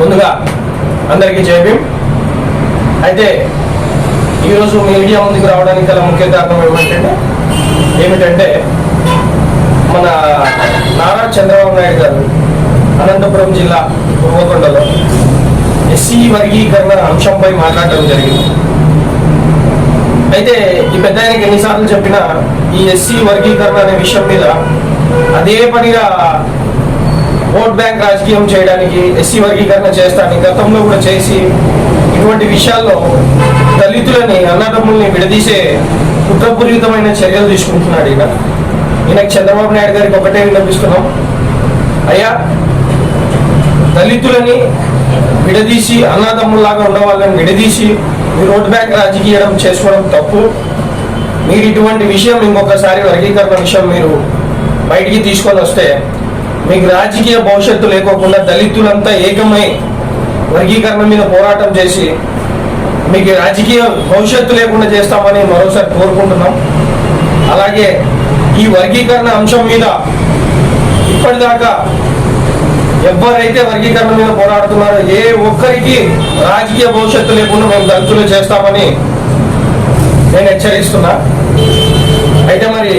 ముందుగా అందరికీ చేపి అయితే ఈరోజు మీడియా ముందుకు రావడానికి గల ముఖ్య కారణం ఏమిటంటే ఏమిటంటే మన నారా చంద్రబాబు నాయుడు గారు అనంతపురం జిల్లా ఉర్వకొండలో ఎస్సీ వర్గీకరణ అంశంపై మాట్లాడడం జరిగింది. అయితే ఈ పెద్ద ఆయనకి ఎన్నిసార్లు చెప్పినా ఈ ఎస్సీ వర్గీకరణ అనే విషయం మీద అదే పనిగా ఓట్ బ్యాంక్ రాజకీయం చేయడానికి ఎస్సీ వర్గీకరణ చేస్తాను గతంలో కూడా చేసి ఇటువంటి విషయాల్లో దళితులని అన్నదమ్ముల్ని విడదీసే కుట్రపూరితమైన చర్యలు తీసుకుంటున్నాడు ఈయన. ఈయనకు చంద్రబాబు నాయుడు గారికి ఒకటే విన్నపిస్తున్నాం. అయ్యా దళితులని విడదీసి అన్నదమ్ముల్లాగా ఉన్న వాళ్ళని విడదీసి మీరు ఓట్ బ్యాంక్ రాజకీయం చేసుకోవడం తప్పు. మీరు ఇటువంటి విషయం ఇంకొకసారి వర్గీకరణ విషయం మీరు బయటికి తీసుకొని వస్తే మీకు రాజకీయ భవిష్యత్తు లేకోకుండా దళితులంతా ఏకమై వర్గీకరణ మీద పోరాటం చేసి మీకు రాజకీయ భవిష్యత్తు లేకుండా చేస్తామని మరోసారి కోరుకుంటున్నాం. అలాగే ఈ వర్గీకరణ అంశం మీద ఇప్పటిదాకా ఎవరైతే వర్గీకరణ మీద పోరాడుతున్నారో ఏ ఒక్కరికి రాజకీయ భవిష్యత్తు లేకుండా మేము దళితులు చేస్తామని నేను హెచ్చరిస్తున్నా. అయితే మరి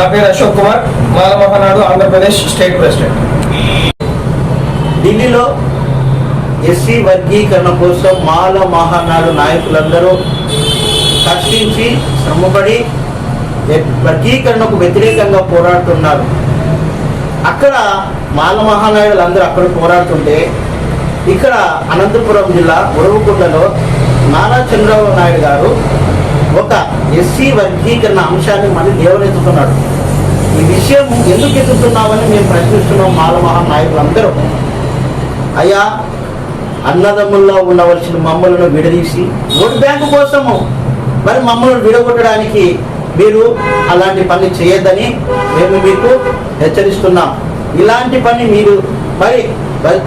నా పేరు Ashok Kumar. Malamahanadu Andhra Pradesh state president. ఢిల్లీలో ఎస్సీ వర్గీకరణ కోసం మాల మహానాడు నాయకులందరూ కష్టించి శ్రమపడి వర్గీకరణకు వ్యతిరేకంగా పోరాడుతున్నారు. అక్కడ మాల మహానాయులు అందరూ అక్కడ పోరాడుతుంటే ఇక్కడ అనంతపురం జిల్లా ఉరవకుండలో నారా చంద్రబాబు నాయుడు గారు ఒక ఎస్సీ వర్గీకరణ అంశాన్ని మనం లేవనెత్తుతున్నాడు. ఈ విషయం ఎందుకు ఎత్తుతున్నామని మేము ప్రశ్నిస్తున్నాం మాల నాయకులందరూ. అయ్యా అన్నదమ్ముల్లో ఉండవలసిన మమ్మలను విడదీసి ఓటు బ్యాంకు కోసము మరి మమ్మల్ని విడగొట్టడానికి మీరు అలాంటి పని చేయొద్దని మేము మీకు హెచ్చరిస్తున్నాం. ఇలాంటి పని మీరు మరి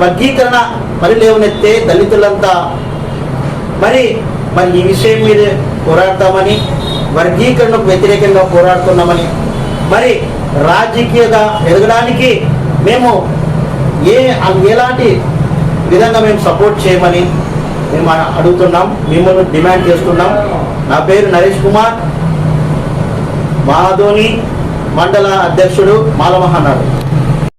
వర్గీకరణ మరి లేవనెత్తే దళితులంతా మరి మరి ఈ విషయం మీద పోరాడతామని వర్గీకరణకు వ్యతిరేకంగా పోరాడుతున్నామని. మరి రాజకీయంగా ఎదగడానికి మేము ఏ ఎలాంటి విధంగా మేము సపోర్ట్ చేయమని మేము అడుగుతున్నాం మిమ్మల్ని డిమాండ్ చేస్తున్నాం. నా పేరు నరేష్ కుమార్. మాధోని మండల అధ్యక్షుడు మాలమహానాడు